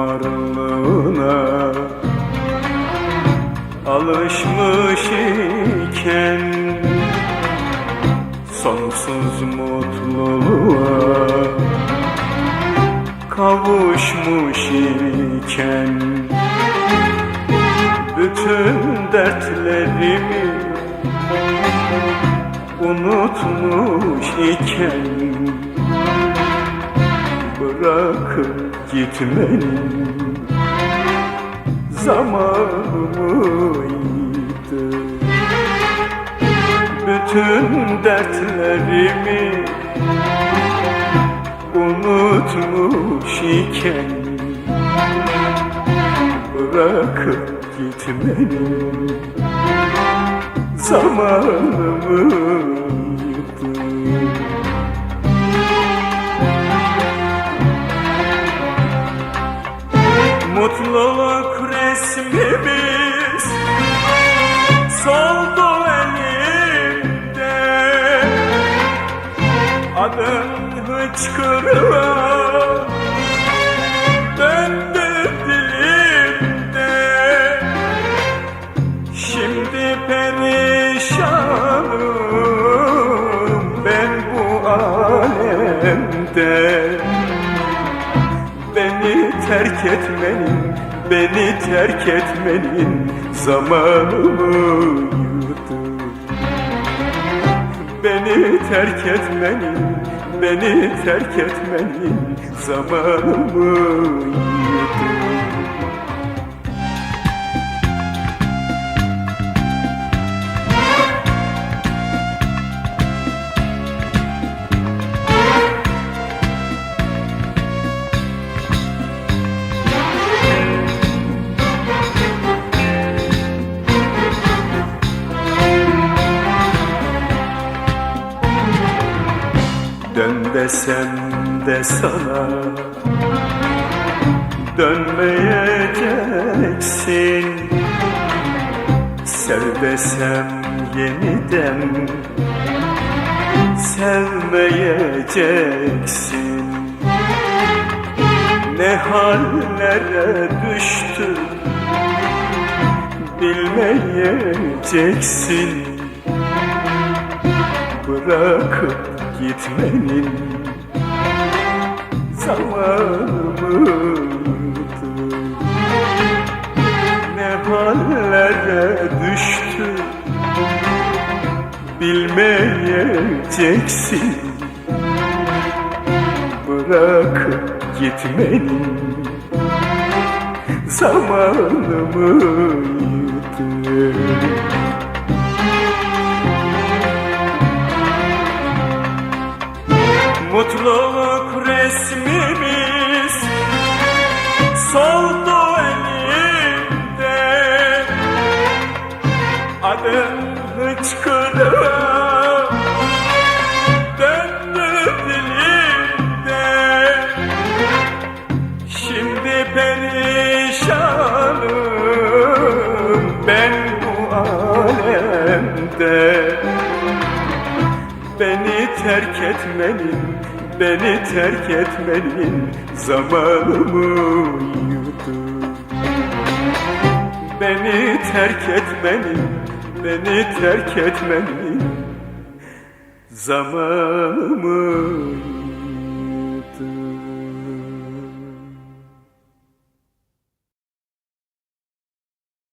varlığına Alışmış iken Sonsuz mutluluğa Kavuşmuş iken Bütün dertlerimi Unutmuş iken Bırakıp gitmenin zamanı mıydı? Bütün dertlerimi unutmuş iken Bırakıp gitmenin zamanı mıydı? Mutluluk resmimiz. Soldu elimde. Adın hıçkırığa döndü dilimde. Şimdi perişanım ben bu alemde terk etmenin, beni terk etmenin zamanı mıydı? Beni terk etmenin, beni terk etmenin zamanı mıydı? Desem de sana. Dönmeyeceksin Sev desem yeniden. Sevmeyeceksin Ne hallere düştü Bilmeyeceksin bırakıp gitmenin zamanı mıydı? Ne hallere düştü bilmeyeceksin Bırakıp gitmenin zamanı mıydı? Hıçkırığa döndü dilimde Şimdi perişanım ben bu alemde Beni terk etmenin, beni terk etmenin zamanı mıydı? Beni terk etmenin, beni terk etmenin zamanı?